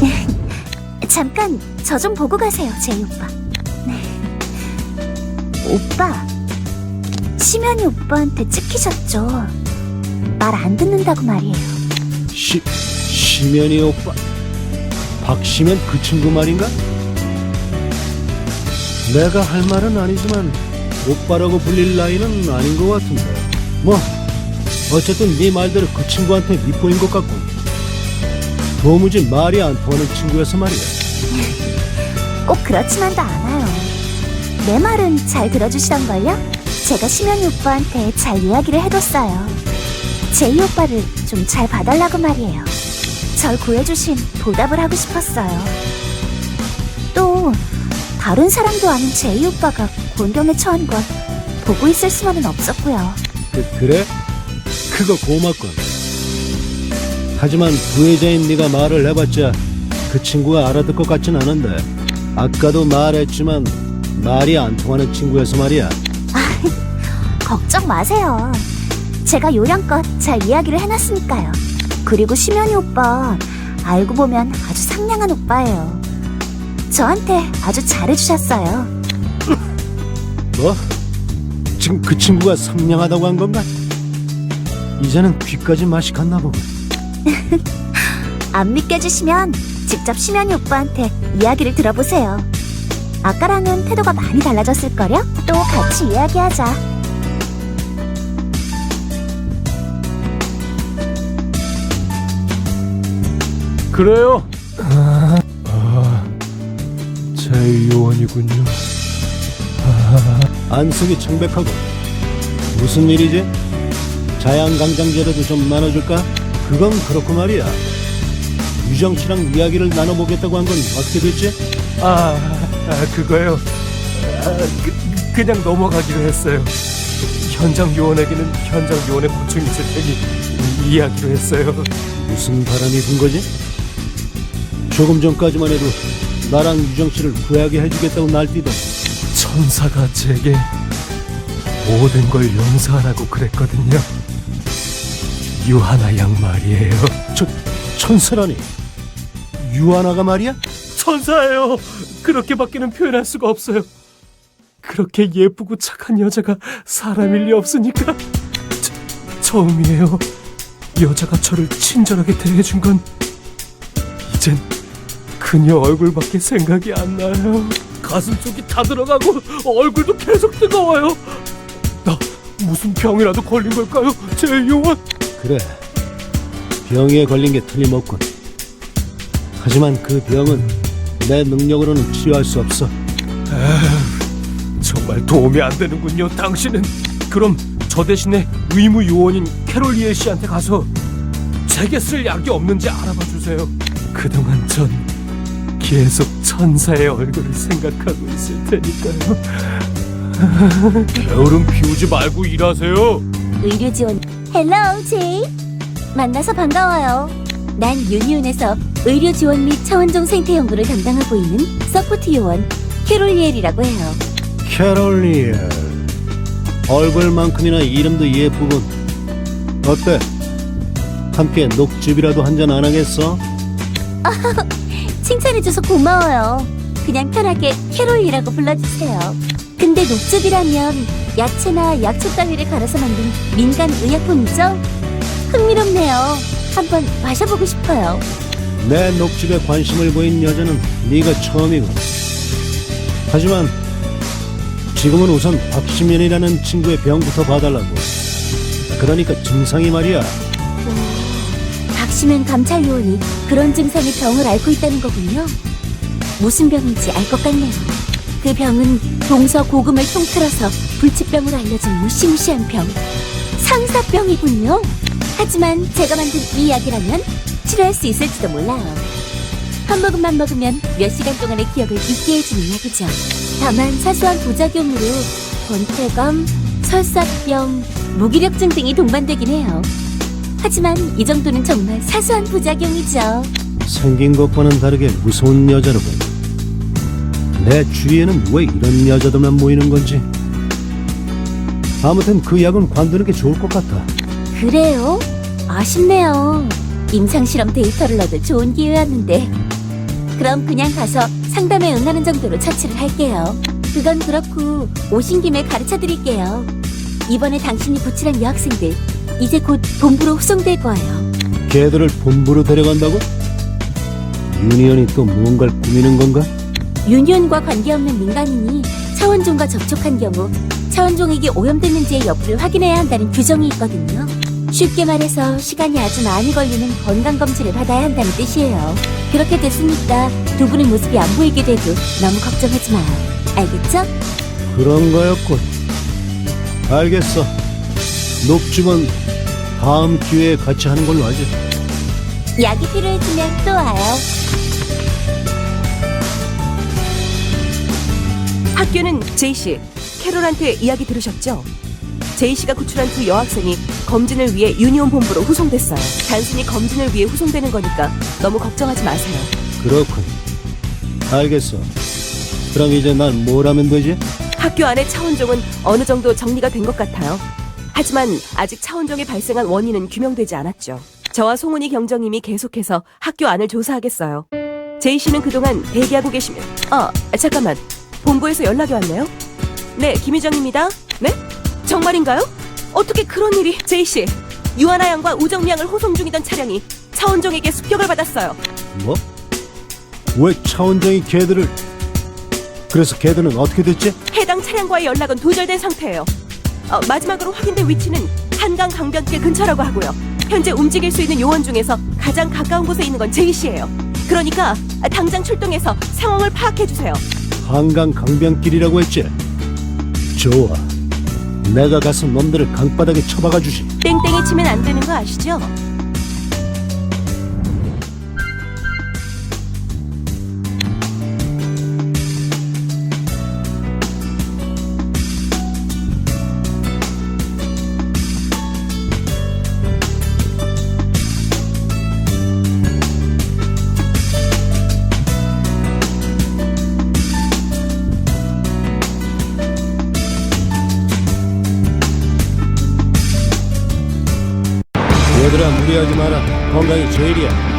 잠깐 저 좀 보고 가세요, 제이 오빠. 네. 오빠, 심연이 오빠한테 찍히셨죠? 말 안 듣는다고 말이에요. 시, 시면이 오빠 박시면 그 친구 말인가? 내가 할 말은 아니지만 오빠라고 불릴 나이는 아닌 것 같은데 뭐 어쨌든 네 말대로 그 친구한테 밑보인 것 같고 도무지 말이 안 통하는 친구여서 말이야 꼭 그렇지만도 않아요. 내 말은 잘 들어주시던걸요? 제가 심연이 오빠한테 잘 이야기를 해뒀어요. 제이 오빠를 좀 잘 봐달라고 말이에요. 절 구해주신 보답을 하고 싶었어요. 또 다른 사람도 아닌 제이 오빠가 곤경에 처한 건 보고 있을 수만은 없었고요. 그, 그래? 그거 고맙군 하지만 부회자인 네가 말을 해봤자 그 친구가 알아듣을 것 같진 않은데 아까도 말했지만 말이 안 통하는 친구여서 말이야 걱정 마세요. 제가 요령껏 잘 이야기를 해놨으니까요. 그리고 심연이 오빠 알고 보면 아주 상냥한 오빠예요. 저한테 아주 잘해주셨어요. 뭐? 지금 그 친구가 상냥하다고 한 건가? 이제는 귀까지 맛이 갔나 보군 안 믿겨주시면 직접 심연이 오빠한테 이야기를 들어보세요. 아까랑은 태도가 많이 달라졌을걸요? 또 같이 이야기하자. 그래요? 아, 제 요원이군요. 안속이 청백하고 무슨 일이지? 자양강장제라도 좀 나눠줄까? 그건 그렇고 말이야 유정 씨랑 이야기를 나눠보겠다고 한 건 어떻게 됐지? 아, 아 그거요. 아, 그, 그냥 넘어가기로 했어요. 현장 요원에게는 현장 요원의 보충이 있을 테니 이야기로 했어요. 무슨 바람이 분 거지? 조금 전까지만 해도 나랑 유정 씨를 구하게 해주겠다고 날뛰던 천사가 제게 모든 걸 용서하라고 그랬거든요. 유하나 양 말이에요. 저 천사라니 유아나가 말이야? 천사예요. 그렇게밖에는 표현할 수가 없어요. 그렇게 예쁘고 착한 여자가 사람일 리 없으니까 저, 처음이에요. 여자가 저를 친절하게 대해준 건 이젠 그녀 얼굴밖에 생각이 안 나요. 가슴 속이 다 들어가고 얼굴도 계속 뜨거워요. 나 무슨 병이라도 걸린 걸까요, 제 요원? 그래 병에 걸린 게 틀림없군 하지만 그 병은 내 능력으로는 치유할 수 없어 정말 도움이 안 되는군요. 당신은 그럼 저 대신에 의무 요원인 캐롤 리엘 씨한테 가서 제게 쓸 약이 없는지 알아봐 주세요. 그동안 전 계속 천사의 얼굴을 생각하고 있을 테니까요. 게으름 피우지 말고 일하세요. 의료 지원. 헬로 제이. 만나서 반가워요. 난 유니온에서 의료 지원 및 차원종 생태 연구를 담당하고 있는 서포트 요원 캐롤리엘이라고 해요. 캐롤리엘 얼굴만큼이나 이름도 예쁘군 어때? 함께 녹즙이라도 한잔 안 하겠어? 칭찬해줘서 고마워요. 그냥 편하게 캐롤이라고 불러주세요. 근데 녹즙이라면 야채나 약초 따위를 갈아서 만든 민간 의약품이죠? 흥미롭네요. 한번 마셔보고 싶어요. 내 녹즙에 관심을 보인 여자는 네가 처음이고 하지만 지금은 우선 박시면이라는 친구의 병부터 봐달라고 그러니까 증상이 말이야 박시면 감찰 요원이 그런 증상의 병을 앓고 있다는 거군요. 무슨 병인지 알 것 같네요. 그 병은 동서 고금을 통틀어서 불치병으로 알려진 무시무시한 병. 상사병이군요. 하지만 제가 만든 이 약이라면 치료할 수 있을지도 몰라요. 한 모금만 먹으면 몇 시간 동안의 기억을 잊게 해주는 약이죠. 다만 사소한 부작용으로 권태감, 설사병, 무기력증 등이 동반되긴 해요. 하지만 이 정도는 정말 사소한 부작용이죠. 생긴 것과는 다르게 무서운 여자로군 내 주위에는 왜 이런 여자들만 모이는 건지 아무튼 그 약은 관두는 게 좋을 것 같아 그래요? 아쉽네요. 임상실험 데이터를 얻을 좋은 기회였는데 그럼 그냥 가서 상담에 응하는 정도로 처치를 할게요. 그건 그렇고 오신 김에 가르쳐 드릴게요. 이번에 당신이 구출한 여학생들 이제 곧 본부로 후송될 거예요. 걔들을 본부로 데려간다고? 유니언이 또 무언가를 꾸미는 건가? 유니온과 관계없는 민간인이 차원종과 접촉한 경우 차원종에게 오염됐는지의 여부를 확인해야 한다는 규정이 있거든요. 쉽게 말해서 시간이 아주 많이 걸리는 건강검진을 받아야 한다는 뜻이에요. 그렇게 됐으니까 두 분의 모습이 안 보이게 돼도 너무 걱정하지 마요. 알겠죠? 그런 거였군. 알겠어. 녹주면 다음 기회에 같이 하는 걸로 하지. 약이 필요해지면 또 와요. 학교는 제이 씨, 캐롤한테 이야기 들으셨죠? 제이 씨가 구출한 두 여학생이 검진을 위해 유니온 본부로 후송됐어요. 단순히 검진을 위해 후송되는 거니까 너무 걱정하지 마세요. 그렇군. 알겠어. 그럼 이제 난 뭘 하면 되지? 학교 안의 차원종은 어느 정도 정리가 된 것 같아요. 하지만 아직 차원종이 발생한 원인은 규명되지 않았죠. 저와 송은이 경정님이 계속해서 학교 안을 조사하겠어요. 제이 씨는 그동안 대기하고 계시면 아 잠깐만 본부에서 연락이 왔네요. 네 김희정입니다. 네 정말인가요? 어떻게 그런 일이 제이 씨 유아나 양과 우정미 양을 호송 중이던 차량이 차원종에게 습격을 받았어요. 뭐? 왜 차원장이 걔들을... 그래서 걔들은 어떻게 됐지? 해당 차량과의 연락은 두절된 상태예요. 어, 마지막으로 확인된 위치는 한강 강변길 근처라고 하고요. 현재 움직일 수 있는 요원 중에서 가장 가까운 곳에 있는 건 제이 씨예요. 그러니까 당장 출동해서 상황을 파악해 주세요. 한강 강변길이라고 했지? 좋아. 내가 가서 놈들을 강바닥에 처박아 주지. 땡땡이 치면 안 되는 거 아시죠? 얘들아 무리하지 마라. 건강이 제일이야.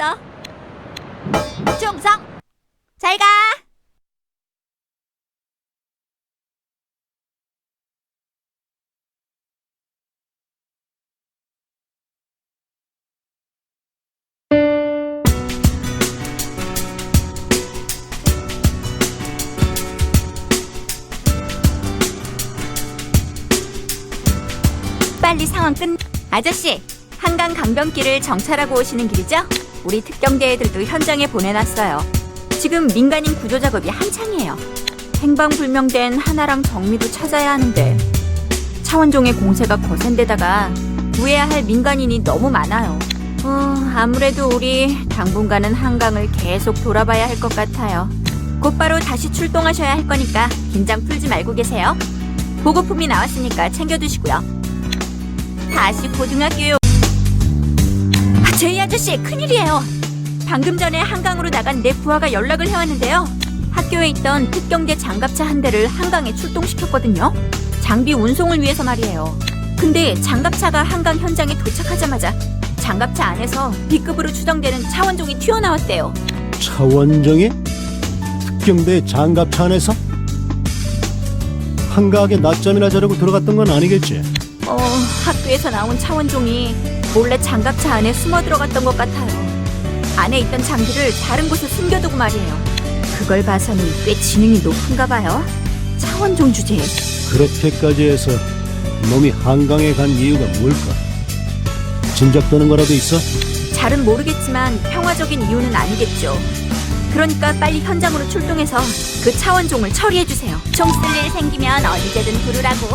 알았어. 충성. 잘 가. 빨리 상황 끝. 아저씨, 한강 강변길을 정찰하고 오시는 길이죠? 우리 특경대 애들도 현장에 보내놨어요. 지금 민간인 구조 작업이 한창이에요. 행방불명된 하나랑 정미도 찾아야 하는데 차원종의 공세가 거센데다가 구해야 할 민간인이 너무 많아요. 어, 아무래도 우리 당분간은 한강을 계속 돌아봐야 할 것 같아요. 곧바로 다시 출동하셔야 할 거니까 긴장 풀지 말고 계세요. 보고품이 나왔으니까 챙겨두시고요. 다시 고등학교에 아, 제이 아저씨 큰일이에요. 방금 전에 한강으로 나간 내 부하가 연락을 해왔는데요. 학교에 있던 특경대 장갑차 한 대를 한강에 출동시켰거든요. 장비 운송을 위해서 말이에요. 근데 장갑차가 한강 현장에 도착하자마자 장갑차 안에서 B급으로 추정되는 차원종이 튀어나왔대요. 차원정이 특경대 장갑차 안에서 한가하게 낮잠이나 자려고 들어갔던 건 아니겠지? 어, 학교에서 나온 차원종이 몰래 장갑차 안에 숨어 들어갔던 것 같아요. 안에 있던 장비를 다른 곳에 숨겨두고 말이에요. 그걸 봐서는 꽤 지능이 높은가 봐요. 차원종 주제에. 그렇게까지 해서 놈이 한강에 간 이유가 뭘까? 짐작되는 거라도 있어? 잘은 모르겠지만 평화적인 이유는 아니겠죠. 그러니까 빨리 현장으로 출동해서 그 차원종을 처리해주세요. 총 쓸 일 생기면 언제든 부르라고.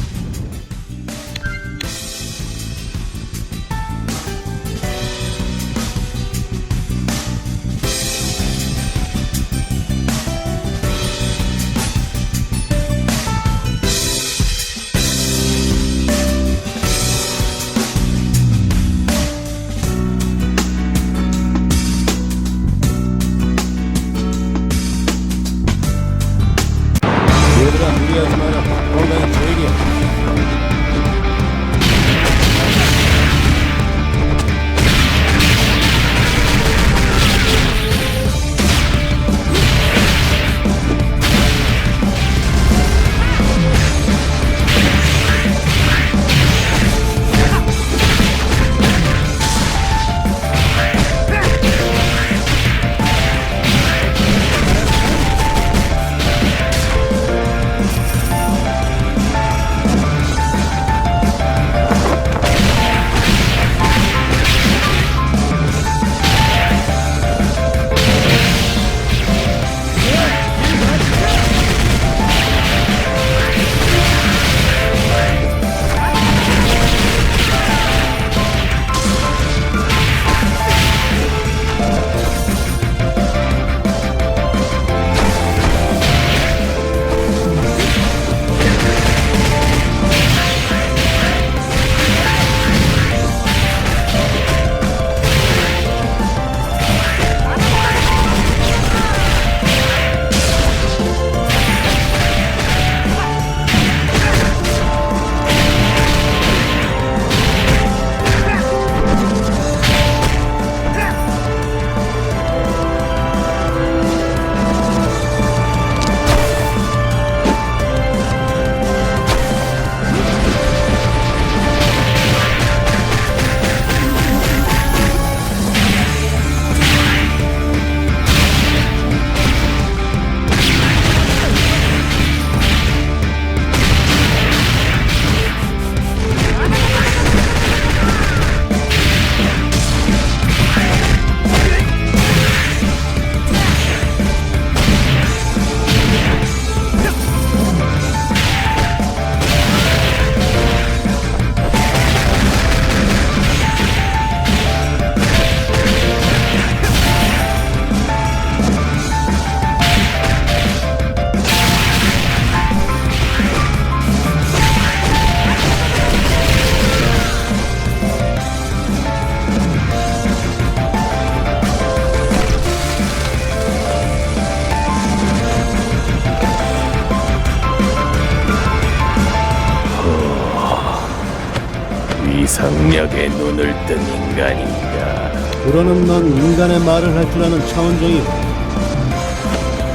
위상력에 눈을 뜬 인간인가? 그러는 넌 인간의 말을 할 줄 아는 차원정이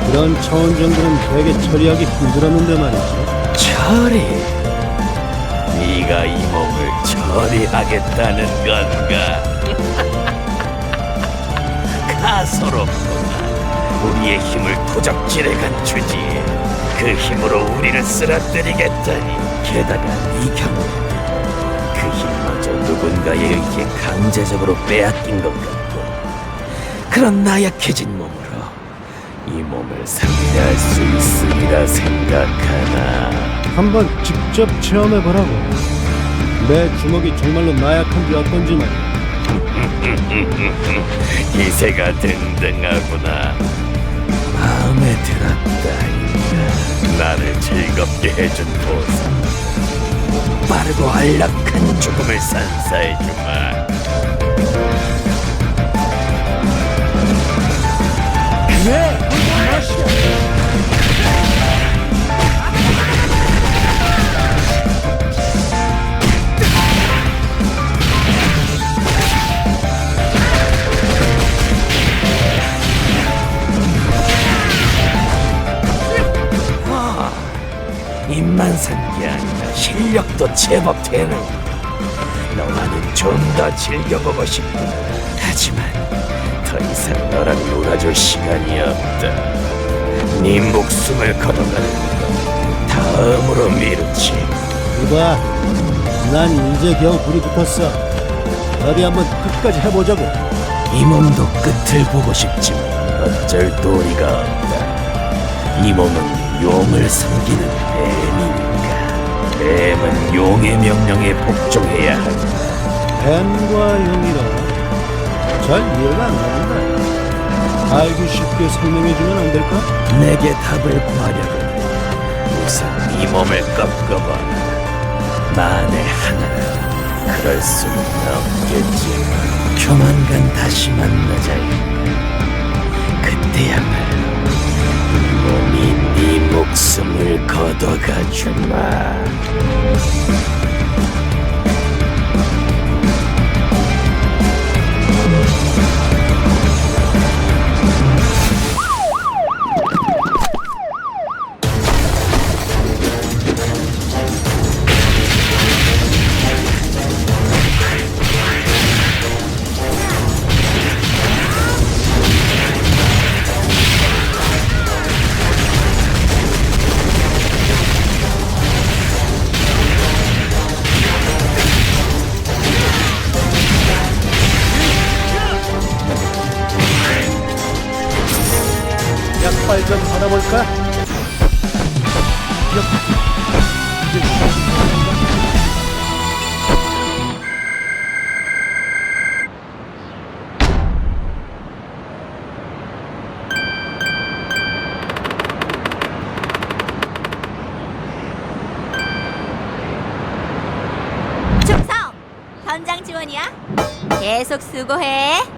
그런 차원정들은 되게 처리하기 힘들었는데 말이지. 처리? 네가 이 몸을 처리하겠다는 건가? 가소롭구나. 우리의 힘을 도적질에 갖추지 그 힘으로 우리를 쓰러뜨리겠다니. 게다가 네 경우 누군가에 의해 강제적으로 빼앗긴 것 같고 그런 나약해진 몸으로 이 몸을 상대할 수 있으리라 생각하나 한번 직접 체험해보라고. 내 주먹이 정말로 나약한지 어떤지 말이야. 기세가 등등하구나 마음에 들었다 나를 즐겁게 해준 보상 빠르고 안락한 죽음을 산사해주마 입만 산게 아니라 실력도 제법 되는 너와는 좀 더 즐겨보고 싶다 하지만 더 이상 너랑 놀아줄 시간이 없다 네 목숨을 걷어가는 건 다음으로 미루지 이봐, 난 이제 겨우 불이 붙었어. 어디 한번 끝까지 해보자고. 이 몸도 끝을 보고 싶지만 어쩔 도리가 없다 이 몸은 용을 섬기는 뱀이니까 뱀은 용의 명령에 복종해야 한다 뱀과 용이라. 잘 이해가 안 가는데. 알기 쉽게 설명해주면 안 될까? 내게 답을 구하려면 우선 이 몸을 꺾어봐. 만에 하나 그럴 수는 없겠지. 조만간 다시 만나자. 그때야말로 이 몸이 네 목숨을 걷어가 주마 약발 좀 받아볼까? 계속 수고해.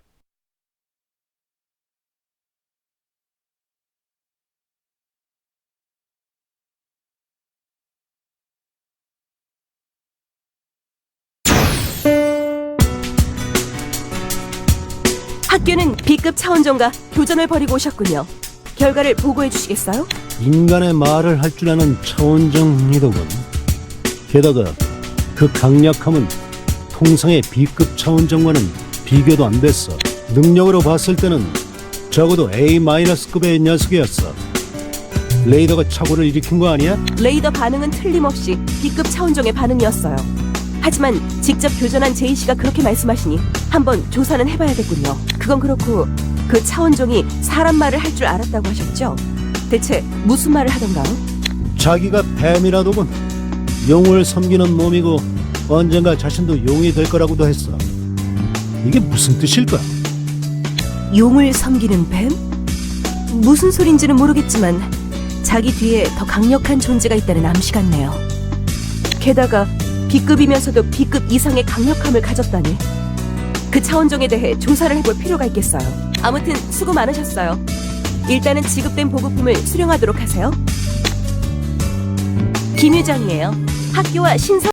학교는 B급 차원종과 교전을 벌이고 오셨군요. 결과를 보고해 주시겠어요? 인간의 말을 할 줄 아는 차원정 리더군. 게다가 그 강력함은 통상의 B급 차원정과는 비교도 안 됐어. 능력으로 봤을 때는 적어도 A-급의 녀석이었어. 레이더가 착오를 일으킨 거 아니야? 레이더 반응은 틀림없이 B급 차원종의 반응이었어요. 하지만 직접 교전한 제이 씨가 그렇게 말씀하시니 한번 조사는 해봐야겠군요. 그건 그렇고 그 차원종이 사람 말을 할 줄 알았다고 하셨죠? 대체 무슨 말을 하던가요? 자기가 뱀이라더군. 용을 섬기는 몸이고 언젠가 자신도 용이 될 거라고도 했어. 이게 무슨 뜻일까? 용을 섬기는 뱀? 무슨 소린지는 모르겠지만 자기 뒤에 더 강력한 존재가 있다는 암시 같네요. 게다가 B급이면서도 B급 이상의 강력함을 가졌다니. 그 차원종에 대해 조사를 해볼 필요가 있겠어요. 아무튼 수고 많으셨어요. 일단은 지급된 보급품을 수령하도록 하세요. 김 유정이에요. 학교와 신서